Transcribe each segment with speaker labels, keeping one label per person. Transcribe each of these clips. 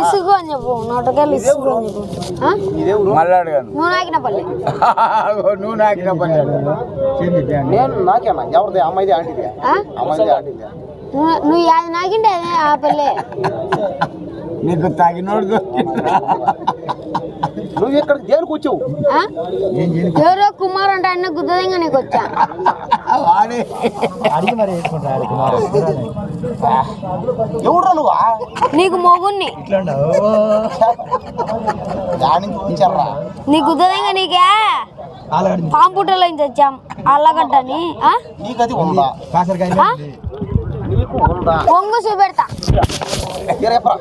Speaker 1: ఇసుగు అని చెప్పు నోటకాయలు ఇసుగు అని చెప్పు ఆ?
Speaker 2: ఇదే ఊరు?
Speaker 3: మళ్ళీ అడగాను
Speaker 1: నువ్వు నాకిన పల్లె.
Speaker 3: నువ్వు నాకిన పని
Speaker 2: నేను నాకేనా? ఎవరిది? అమ్మాయిది ఆంటీది?
Speaker 1: ఆ?
Speaker 2: అమ్మాయిది ఆంటీది?
Speaker 1: నువ్వు యాది నాకింటే అదే ఆ పల్లె.
Speaker 3: నీకు తగినోడు?
Speaker 2: నువ్వు ఇక్కడ దేనికి వచ్చావు?
Speaker 1: ఎవరో కుమార్ అంటే ఆయన గుద్దదంగా నీకు వచ్చా.
Speaker 3: వాడే
Speaker 2: ఎవడురా నువ్వా
Speaker 1: నీకు మొగుణ్ణి
Speaker 2: దాని
Speaker 1: నీకే పాంపుటలో నుంచి వచ్చాం అల్లగడ్డని ఆ?
Speaker 2: నీకు అది ఉందా
Speaker 1: పొంగు చూపెడతా
Speaker 2: రేపరా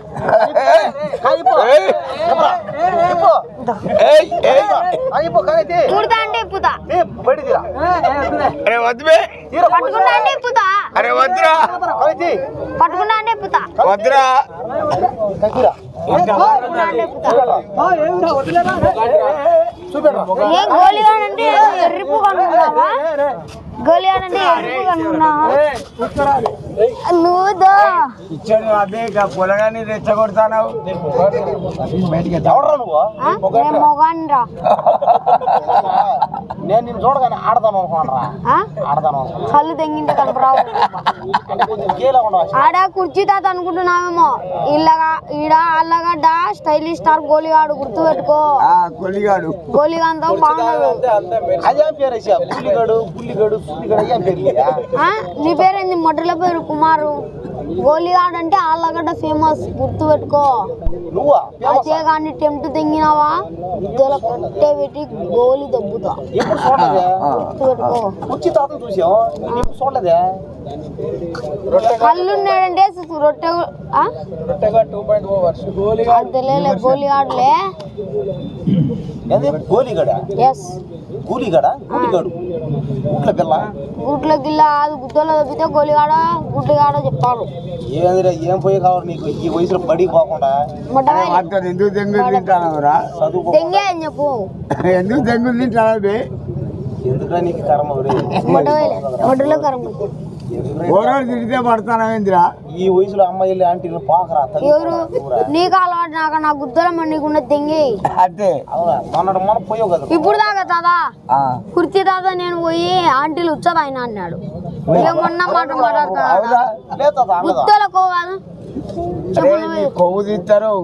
Speaker 3: అరే వద్దు బే.
Speaker 2: తీరా
Speaker 1: పట్టుకుంటా అంటే ఇప్పుతా
Speaker 3: అరే వద్దురా వద్దురా
Speaker 1: గోలిగాడంటే ఎర్రిపు కనుక్కున్నావా గోలిగాడంటే ఎర్రిపు కనుక్కున్నావా
Speaker 3: ఇచ్చాడు అదే ఇక?
Speaker 1: నేను
Speaker 2: నిన్ను చూడగానే ఆడతాను? ఆడతాను అనుకున్నా
Speaker 1: కళ్ళు తెంగింటే కనపరావు ఆడ కుర్చీ తాత అనుకుంటున్నామేమో ఇల్లగా ఈడ అల్లగడ్డ స్టైలిష్ స్టార్ గోలిగాడు గుర్తు పెట్టుకో
Speaker 3: ఆ కొలిగాడు
Speaker 1: గోలిగాంతో
Speaker 2: పుల్లిగడు అయ్యా పేరు?
Speaker 1: నీ పేరేంది? మొడ్రల పేరు కుమారు. గోలిగాడు అంటే ఆళ్ళగడ్డ ఫేమస్ గుర్తు పెట్టుకో
Speaker 2: నువ్వా? ఫేమస్
Speaker 1: అదే కానీ టెంప్ట్ తెంగినావా? విద్యలో కట్టే పెట్టి గోలి దబ్బుతా.
Speaker 2: ఎప్పుడు చూడలేదే?
Speaker 1: గుర్తు పెట్టుకో
Speaker 2: కుర్చీ తాతను చూసావు? నేను ఎప్పుడు చూడలేదే?
Speaker 1: కళ్ళు ఉన్నాడంటే సు- రొట్టె గోలిగాడులే.
Speaker 2: గోలిగడ?
Speaker 1: ఎస్
Speaker 2: గూలిగడ? గూలిగడు. గుట్ల పిల్ల
Speaker 1: గుడ్ల గిల్ల అది గుడ్డలో తప్పితే గోలిగాడ గుడ్డిగాడ చెప్పారు
Speaker 2: ఏందిరా ఏం పోయి కావాలి నీకు? ఈ వయసులో బడి పోకుండా?
Speaker 3: ఎందుకు దెంగులు తింటానవురా
Speaker 1: దెంగే అని చెప్పు.
Speaker 3: ఎందుకు దెంగులు తింటావు బే?
Speaker 2: ఎందుకురా నీకు కర్మ? ఒరే?
Speaker 3: ఓరోడు తిరిగితే పడతానవేంద్రా
Speaker 2: ఈ వయసులో అమ్మాయిలు ఆంటీలు పాకరా
Speaker 1: ఎవరు? నీకు అలవాటు నాకు నా నీకున్న దెంగే.
Speaker 2: మొన్నటి మొన్న పోయావు కదా
Speaker 1: ఇప్పుడు దాకా తాదా?
Speaker 3: ఆ.
Speaker 1: కుర్చీ తాత నేను పోయి ఆంటీలు అన్నాడు. ఏమన్నా మాట మాట్లాడతా గుద్దలకు కాదు
Speaker 3: కొవ్వు తీస్తారు.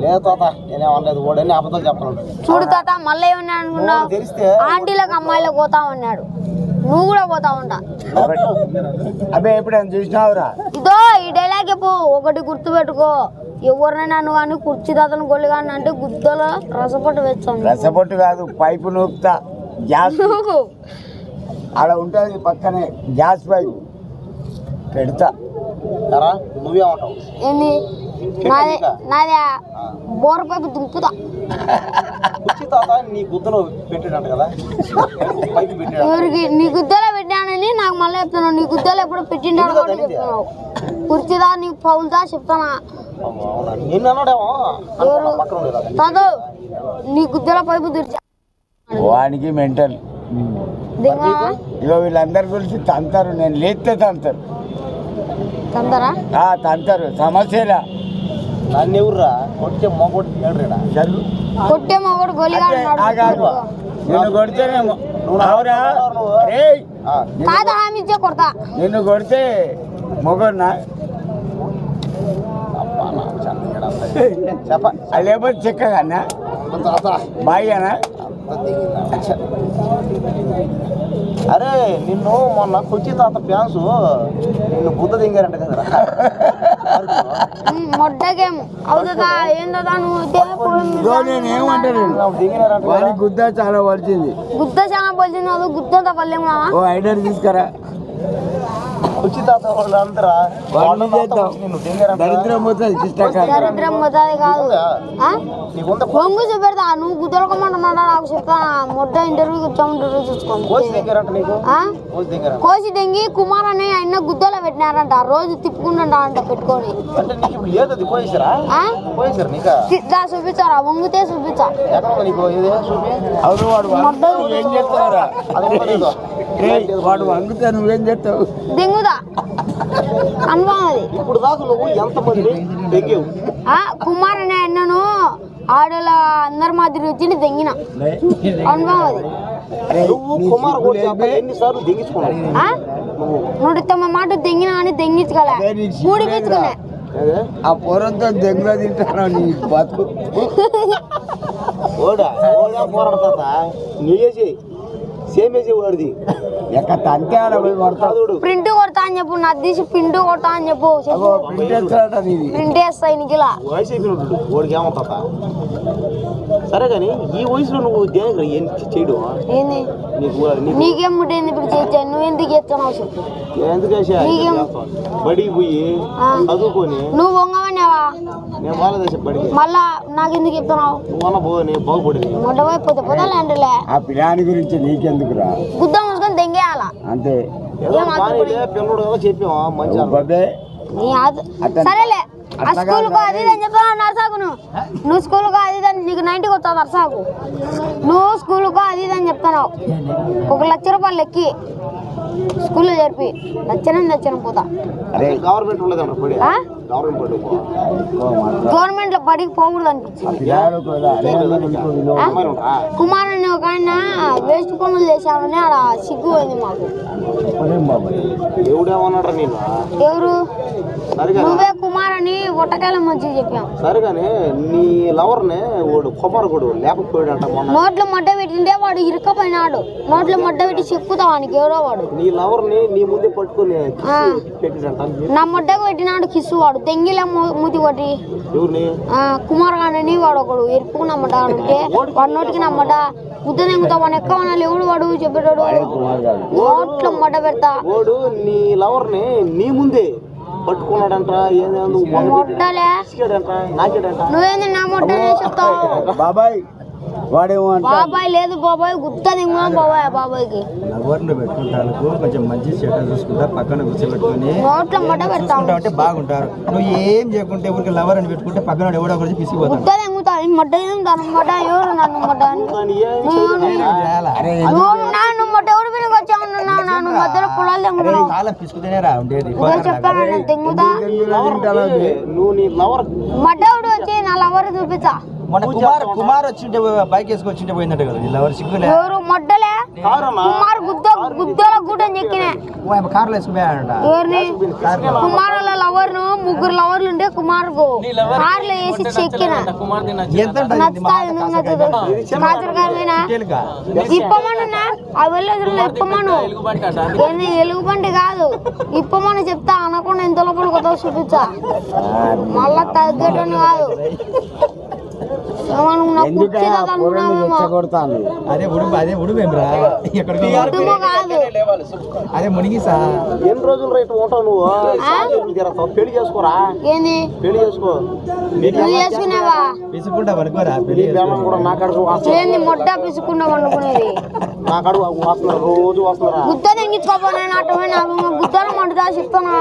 Speaker 2: లేదు తాత నేనేమనలేదు ఓడని అబద్ధాలు చెప్పను.
Speaker 1: చూడు తాత మళ్ళీ ఏమన్నా అనుకున్నావు? ఆంటీలకు అమ్మాయిలకు పోతా ఉన్నాడు నువ్వు కూడా పోతా ఉంటా
Speaker 3: అబ్బే ఎప్పుడైనా చూసినావురా?
Speaker 1: ఇదో ఈ డైలాగ్ చెప్పు ఒకటి గుర్తు పెట్టుకో ఎవరినైనా నువ్వు అని కుర్చీ తాతను గొల్లిగాని అంటే గుద్దలో రసపట్టు వేస్తాను
Speaker 3: రసపొట్టు కాదు పైపు నూపుతా. గ్యాస్.
Speaker 1: నువ్వు.
Speaker 3: ఆడ ఉంటుంది పక్కనే గ్యాస్ పైపు. పెడతా.
Speaker 2: ఎరా నువ్వేమంటావు
Speaker 1: ఏంది? నాదే నాదే బోర్ పైపు దుంపుతా
Speaker 2: కుర్చీ తాత నీ గుద్దలో పెట్టాడంట కదా? పెట్టాడు?
Speaker 1: ఎవరికి? నీ గుద్దలో పెట్టానని నాకు మళ్ళీ చెప్తున్నావు నీ గుద్దలో ఎప్పుడు కాబట్టి చెప్తున్నావు కుర్చీదా నీకు పౌలుదా చెప్తానా?
Speaker 2: నిన్ను అన్నాడేమో?
Speaker 1: తాతో నీ గుద్దల పైపు తెరిచా
Speaker 3: వానికి మెంటల్. ఇగో వీళ్ళందరి గురించి తంతారు. నేను లేస్తే తంతారు.
Speaker 1: తందరా
Speaker 3: ఆ తంతారు. సమస్యలా.
Speaker 2: నన్ను ఎవర్రా కొట్టే ఏడ్రేడా
Speaker 3: చల్లు
Speaker 1: కొట్టే మొగడు గొలిగాడు.
Speaker 3: నిన్ను కొడితేనేమో అవురా
Speaker 1: తాత హామీ ఇచ్చే కొడతా
Speaker 3: నిన్ను కొడితే మొగన్నా
Speaker 2: చెప్ప అరే నిన్ను మొన్న కొచ్చి తాత ఫ్యాన్స్ నిన్ను బుద్ధ దింగారంట కదరా
Speaker 1: మొడ్డకేం అవుతుందా? ఏందా నువ్వు?
Speaker 3: నేను ఏమంటాను? గుద్ద చాలా పడుతుంది
Speaker 1: గుద్ద చాలా పొలిచినావు గుద్దంత పల్లెమా
Speaker 3: ఓ ఐడర్ తీసుకురా
Speaker 2: కొచ్చి తాత వాళ్ళు అందరా
Speaker 3: వాడిని చేద్దాం
Speaker 2: నిన్ను దింగారంట
Speaker 3: దరిద్రం పోతుంది చిట్టకాయ
Speaker 1: దరిద్రం పోతుంది కాదు. పొంగు చూపెడతా. నువ్వు గుద్దలకమంటున్నాడా నాకు చెప్తా. వచ్చాము ఇంటర్వ్యూ చూసుకోండి.
Speaker 2: కోసి
Speaker 1: దెంగి కుమార్ అని ఆయన గుద్దలో పెట్టినారంట. రోజు తిప్పుకుంటా అంట పెట్టుకొని. చూపించారా? వంగితే చూపించా.
Speaker 3: వాడు వంగితే నువ్వేం చేస్తావు?
Speaker 1: దింగుదా. అనుభవం
Speaker 2: ఇప్పుడు దాకా నువ్వు ఎంతమందిని తెంగావు
Speaker 1: ఆ కుమార్ అనే అన్నను ఆడల అందరి మాదిరి వచ్చి తెంగిన అనుభవం అది
Speaker 2: నువ్వు కుమార్ ఎన్నిసార్లు దిగించుకున్నావు?
Speaker 1: ఆ?
Speaker 2: నువ్వు
Speaker 1: నూట తొమ్మిది మాట తెంగిన అని తెంగించుకోలే మూడు గీచుకున్నా?
Speaker 3: ఆ పొరంతో దెంగులో తింటాను నీ బతుకు?
Speaker 2: ఓడా ఓడా పోరాడతాత సేమ్ సేమేసి వాడిది.
Speaker 3: ఎక్క తంతే ఆడ పోయి
Speaker 1: ప్రింట్ అని చెప్పు నా తీసి ప్రింట్ కొడతా అని చెప్పు.
Speaker 3: ప్రింట్
Speaker 1: నీకు ఇలా
Speaker 2: వయసు అయిపోయినట్టు వాడికి ఏమంటాత సరే కానీ ఈ వయసులో నువ్వు దేనికి ఏం చేయడం?
Speaker 1: ఏంది?
Speaker 2: నీకు
Speaker 1: ముట్టేంది ఇప్పుడు నువ్వు ఎందుకు చేస్తున్నావు చెప్పు?
Speaker 2: ఎందుకు?
Speaker 1: నీకేం?
Speaker 2: బడికి పోయి. చదువుకొని
Speaker 1: నువ్వు
Speaker 2: నేను బడికి
Speaker 1: మళ్ళా నాకు ఎందుకు చెప్తున్నావు?
Speaker 2: నువ్వు అన్న పో నేను బాగుపడింది
Speaker 1: మొట్ట పోయిపోతే పోతాలే అంటలే
Speaker 3: ఆ పిల్లాని గురించి నీకెందుకురా?
Speaker 1: గుద్ద మూసుకొని తెంగేయాల
Speaker 3: అంతే.
Speaker 2: ఏదో బాగానే పిల్లడు కదా చెప్పావా? మంచి
Speaker 1: సరేలే. స్కూల్
Speaker 3: కాదు
Speaker 1: అని చెప్తాను నర్సాకు నువ్వు? నువ్వు స్కూల్ అది ఇది అని నీకు నైన్టీకి వస్తావు నర్సాకు? నువ్వు స్కూల్ అది ఇది అని చెప్తున్నావు. ఒక లక్ష రూపాయలు ఎక్కి స్కూల్లో జరిపి నచ్చనం నచ్చనం పోతా. గవర్నమెంట్లో బడికి పోకూడదు అనిపించింది.
Speaker 3: పిల్లాడు కూడా అరే అనుకో విలువ.
Speaker 2: అమ్మాయిలు ఉంటారా?
Speaker 1: కుమార్ అని ఒక ఆయన వేస్ట్ పనులు చేశామని ఆడ సిగ్గు పోయింది మాకు. ఎవరు? నువ్వే కుమార్ అని ఒట్టకాయల మంచిగా చెప్పాం.
Speaker 2: సరిగానే నీ లవర్ని వాడు కుమార్ కూడా లేకపోయాడంట మొన్న.
Speaker 1: నోట్లో మడ్డ పెట్టింటే వాడు ఇరుక్కపోయినాడు. నోట్లో మడ్డ పెట్టి చెక్కుతావు వానికి ఎవరో వాడు.
Speaker 2: నీ లవర్ని నీ ముందే పట్టుకొని
Speaker 1: ఆ.
Speaker 2: పెట్టిడంట
Speaker 1: నా మొడ్డకు పెట్టినాడు కిస్సు వాడు. తెంగిల మూతి కొట్టి
Speaker 2: ఎవరిని?
Speaker 1: ఆ, కుమార్ గాని వాడు ఒకడు. ఎరుపుకు నమ్మట అంటే వాడి నోటికి నమ్మట గుద్ద తెంగుతా వాడు ఎక్క వనాలి ఎవడు వాడు చెప్పేటాడు. నోట్లో మడ్డ పెడతా.
Speaker 2: వాడు నీ లవర్ని నీ ముందే పట్టుకున్నాడంట
Speaker 3: బాబాయ్ వాడేమో అంట.
Speaker 1: బాబాయ్ లేదు బాబాయ్ గుద్ద తెంగుదాం బాబాయ్ బాబాయ్కి.
Speaker 4: లవర్లు పెట్టుకుంటానికి కొంచెం మంచి చెడ్డ చూసుకుంటా పక్కన కూర్చోబెట్టుకొని
Speaker 1: నోట్లో మడ్డ పెడతాం
Speaker 4: చూసుకుంటా ఉంటే బాగుంటారు. నువ్వు ఏం చేయకుంటే ఊరికి లవర్ అని పెట్టుకుంటే పక్కన వాడు ఎవడో ఒకటి పిసిపోతాడు
Speaker 1: గుద్ద తెంగుతా మడ్డ తెంగుతాను మడ్డ ఎవరు నన్ను మడ్డ మధ్యలో పొలాలు తెంగుతున్నావు
Speaker 4: కాలం పిసుకుతేనే రా ఉండేది.
Speaker 1: ఇదే చెప్పాను నేను తెంగుతా.
Speaker 2: లవర్కి నువ్వు నీ లవర్
Speaker 1: మడ్డవుడు వచ్చి నా లవర్ చూపించా
Speaker 4: మన కుమార్ కుమార్ వచ్చింటే బైక్ వేసుకొచ్చింటే పోయిందంట కదా ఈ లవర్ సిగ్గులే.
Speaker 1: ఎవరు? మొడ్డలే?
Speaker 2: కారన్నా
Speaker 1: కుమార్ గుద్ద గుద్దల గుడ్డని చెక్కినే.
Speaker 4: కార్లో వేసుకుపోయాడంట.
Speaker 1: ఎవరిని? కుమార్ వాళ్ళ లవర్ను ముగ్గురు లవర్లు ఉంటే కుమార్కు కార్లో వేసి చెక్కిన. ఇప్పమను ఏంది ఎలుగుబంటి కాదు. ఇప్పమని చెప్తా అనకుండా ఎంత లోపల కొత్త చూపించా మళ్ళా తగ్గటని కాదు.
Speaker 4: అదే ఉడుపు అదే ఉడుపేం అదే మునిగిసా
Speaker 2: ఎన్ని రోజులు రైట్ ఉంటావు నువ్వు? పెళ్ళి చేసుకోరా?
Speaker 1: ఏంది?
Speaker 2: పెళ్ళి చేసుకో.
Speaker 4: పిసుకుంటా పనుకోరా
Speaker 2: నీ పెళ్ళి కూడా నా కడుపు
Speaker 1: మొట్ట
Speaker 2: నా రోజు వస్తున్నారా
Speaker 1: గుద్ద తెంగించుకోపోయినా గుద్దలు చెప్తానా